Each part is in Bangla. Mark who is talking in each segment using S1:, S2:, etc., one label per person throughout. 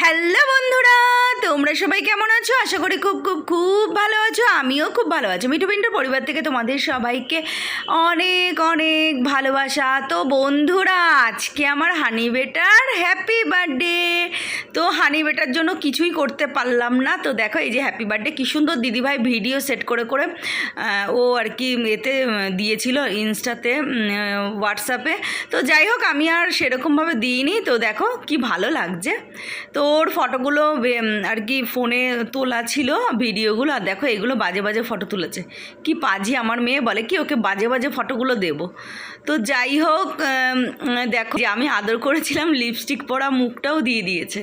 S1: হ্যালো বন্ধুরা, তোমরা সবাই কেমন আছো? আশা করি খুব খুব খুব ভালো আছো, আমিও খুব ভালো আছি। মিঠু পিন্টুর পরিবার থেকে তোমাদের সবাইকে অনেক অনেক ভালোবাসা। তো বন্ধুরা, আজকে আমার honey better happy birthday honey better জন্য কিছুই করতে পারলাম না। তো দেখো, এই যে হ্যাপি বার্থডে কী সুন্দর দিদিভাই ভিডিও সেট করে করে ও আর কি এতে দিয়েছিল ইনস্টাতে হোয়াটসঅ্যাপে তো যাই হোক, আমি আর সেরকমভাবে দিইনি। তো দেখো, কি ভালো লাগছে। তো ওর ফটোগুলো আর কি ফোনে তোলা ছিল ভিডিওগুলো আর দেখো, এগুলো বাজে বাজে ফটো তুলেছে। কি পাজি আমার মেয়ে বলে কি, ওকে বাজে বাজে ফটোগুলো দেবো। তো যাই হোক দেখো, যে আমি আদর করেছিলাম লিপস্টিক পরা মুখটাও দিয়ে দিয়েছে।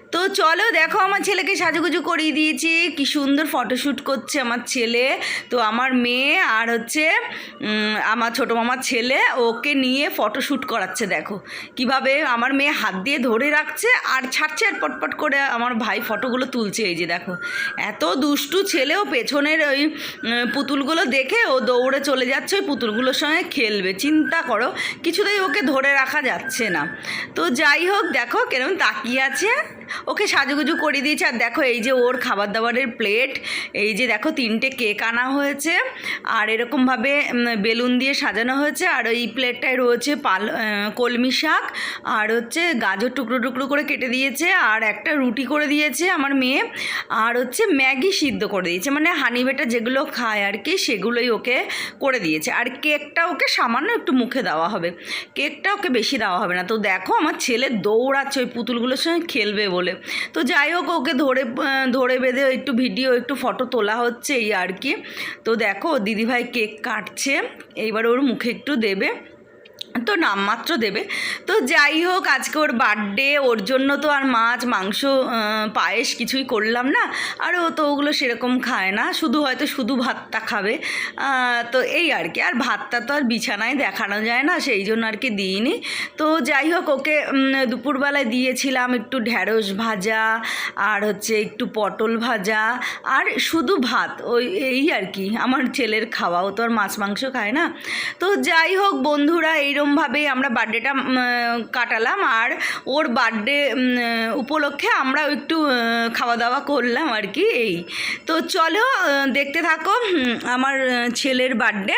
S1: তো চলো দেখো, আমার ছেলেকে সাজুগুজু করিয়ে দিয়েছি। কি সুন্দর ফটোশ্যুট করছে আমার ছেলে। তো আমার মেয়ে আর হচ্ছে আমার ছোটো মামার ছেলে, ওকে নিয়ে ফটোশ্যুট করাচ্ছে, দেখো। কীভাবে আমার মেয়ে হাত দিয়ে ধরে রাখছে আর ছাড়ছে আর পটপট করে আমার ভাই ফটোগুলো তুলছে, এই যে দেখো। এত দুষ্টু ছেলেও পেছনের ওই পুতুলগুলো দেখে ও দৌড়ে চলে যাচ্ছে, ওই পুতুলগুলোর সঙ্গে খেলবে। চিন্তা করো, কিছুতেই ওকে ধরে রাখা যাচ্ছে না। তো যাই হোক, দেখো কেরম তাকিয়ে আছে। ওকে সাজুগুজু করে দিয়েছে। আর দেখো এই যে ওর খাবার দাবারের প্লেট, এই যে দেখো তিনটে কেক আনা হয়েছে। আর এরকমভাবে বেলুন দিয়ে সাজানো হয়েছে। আর ওই প্লেটটায় রয়েছে পাল কলমি শাক, আর হচ্ছে গাজর টুকরো টুকরো করে কেটে দিয়েছে। আর একটা রুটি করে দিয়েছে আমার মেয়ে। আর হচ্ছে ম্যাগি সিদ্ধ করে দিয়েছে। মানে হানি বেটা যেগুলো খায় আর কি, সেগুলোই ওকে করে দিয়েছে। আর কেকটা ওকে সামান্য একটু মুখে দেওয়া হবে। কেকটা ওকে বেশি দেওয়া হবে না। তো দেখো আমার ছেলে দৌড়াচ্ছে, ওই পুতুলগুলোর সঙ্গে খেলবে বলে। তো যাই হোক, ওকে ধরে ধরে বেঁধে একটু ভিডিও, একটু ফটো তোলা হচ্ছে এই আর কি। তো দেখো, দিদিভাই কেক কাটছে, এইবার ওর মুখে একটু দেবে। তো নামমাত্র দেবে। তো যাই হোক, আজকে ওর বার্থডে, ওর জন্য তো আর মাছ, মাংস পায়েস কিছুই করলাম না। আর ও তো ওগুলো সেরকম খায় না, শুধু হয়তো শুধু ভাতটা খাবে। তো এই আর কি, আর ভাতটা তো আর বিছানায় দেখানো যায় না, সেই জন্য আর কি দিইনি। তো যাই হোক, ওকে দুপুরবেলায় দিয়েছিলাম একটু ঢ্যাঁড়স ভাজা, আর হচ্ছে একটু পটল ভাজা, আর শুধু ভাত। ওই, এই আর কি, আমার ছেলের খাওয়াও তো আর মাছ, মাংস খায় না। তো যাই হোক, বন্ধুরা এইরমভাবেই আমরা বার্থডেটা কাটালাম। আর ওর বার্থডে উপলক্ষে আমরা একটু খাওয়া দাওয়া করলাম আর কি, এই। তো চলো দেখতে থাকো আমার ছেলের বার্থডে।